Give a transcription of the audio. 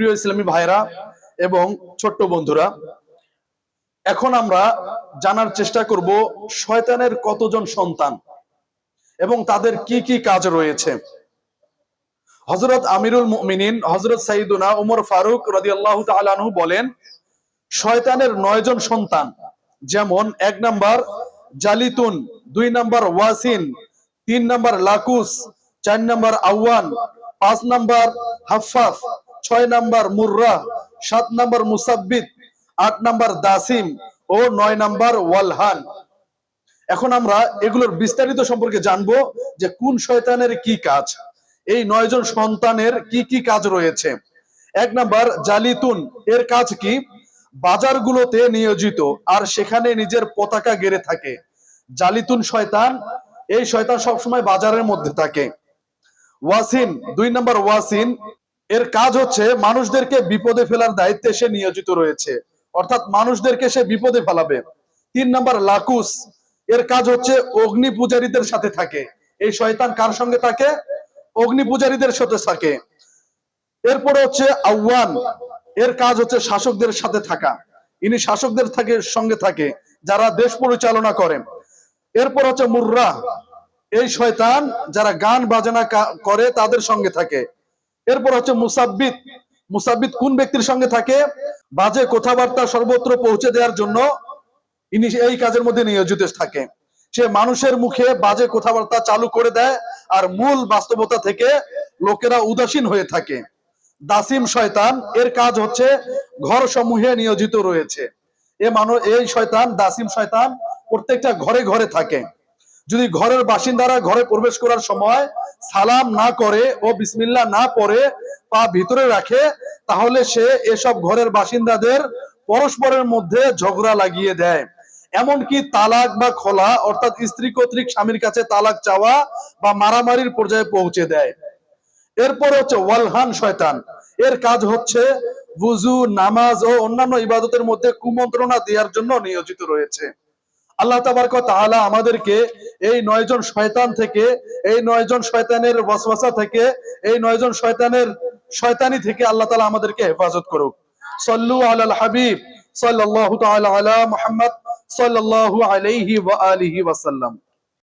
প্রিয় ইসলামী ভাইরা এবং ছোট্ট বন্ধুরা, এখন আমরা জানার চেষ্টা করব শয়তানের কতজন সন্তান এবং তাদের কি কি কাজ রয়েছে। হজরত আমিরুল মুমিনিন হজরত সাইদুনা উমর ফারুক রাদিয়াল্লাহু আনহু বলেন, শয়তানের নয়জন সন্তান, যেমন এক নাম্বার জালিতুন, দুই নাম্বার ওয়াসিন, তিন নাম্বার লাকুস, চার নাম্বার আওয়ান পাঁচ নাম্বার হাফাফ ছয় নাম্বার মুর্রা, সাত নাম্বার মুসাব্বিত, আট নাম্বার দাসিম ও নয় নাম্বার ওয়ালহান। এখন আমরা এগুলোর বিস্তারিত সম্পর্কে জানব যে কোন শয়তানের কি কাজ, এই নয়জন সন্তানের কি কি কাজ রয়েছে। এক নাম্বার জালিতুন, এর কাজ কি? বাজারগুলোতে নিয়োজিত, আর সেখানে নিজের পতাকা গেড়ে থাকে। জালিতুন শয়তান, এই শয়তান সবসময় বাজারের মধ্যে থাকে। ওয়াসিন দুই নাম্বার ওয়াসিন এর কাজ হচ্ছে মানুষদেরকে বিপদে ফেলার দায়িত্বে সে নিয়োজিত রয়েছে। অর্থাৎ মানুষদেরকে সে বিপদে ফেলাবে। তিন নাম্বার, লাকুস। এর কাজ হচ্ছে অগ্নি পূজারীদের সাথে থাকে। এই শয়তান কার সঙ্গে থাকে? অগ্নি পূজারীদের সাথে থাকে। এরপরে হচ্ছে আহ্বান এর কাজ হচ্ছে শাসকদের সাথে থাকা। ইনি শাসকদের থাকে, সঙ্গে থাকে, যারা দেশ পরিচালনা করেন। এরপর হচ্ছে মুর্রা এই শয়তান যারা গান বাজনা করে, তাদের সঙ্গে থাকে। এরপর হচ্ছে মুসাব্বিত মুসাব্বিত কোন ব্যক্তির সঙ্গে থাকে? বাজে কথাবার্তা সর্বত্র পৌঁছে দেওয়ার জন্য ইনি এই কাজের মধ্যে নিয়োজিত থাকে। সে মানুষের মুখে বাজে কথাবার্তা চালু করে দেয় আর মূল বাস্তবতা থেকে লোকেরা উদাসীন হয়ে থাকে। দাসিম শয়তান, এর কাজ হচ্ছে ঘর সমূহে নিয়োজিত রয়েছে। এ মানুষ এই শয়তান, দাসিম শয়তান প্রত্যেকটা ঘরে ঘরে থাকে। যদি ঘরের বাসিন্দারা ঘরে প্রবেশ করার সময় সালাম না করে ও বিসমিল্লাহ না পড়ে পা ভিতরে রাখে, তাহলে সে এসব ঘরের বাসিন্দাদের পরস্পরের মধ্যে ঝগড়া লাগিয়ে দেয়। এমনকি তালাক বা খোলা, অর্থাৎ স্ত্রী কর্তৃক স্বামীর কাছে তালাক চাওয়া বা মারামারির পর্যায়ে পৌঁছে দেয়। এরপর হচ্ছে ওয়ালহান শয়তান। এর কাজ হচ্ছে বুজু নামাজ ও অন্যান্য ইবাদতের মধ্যে কুমন্ত্রণা দেওয়ার জন্য নিয়োজিত রয়েছে। আল্লাহ তাবারক তাআলা আমাদেরকে এই নয়জন শয়তান থেকে, এই নয়জন শয়তানের ওয়াসওয়াসা থেকে, এই নয়জন শয়তানের শয়তানি থেকে আল্লাহ তাআলা আমাদেরকে হেফাজত করুক। সল্লু আলাল হাবিব, সাল্লাল্লাহু তাআলা আলা মুহাম্মদ, সাল্লাল্লাহু আলাইহি ওয়া আলিহি ওয়াসাল্লাম।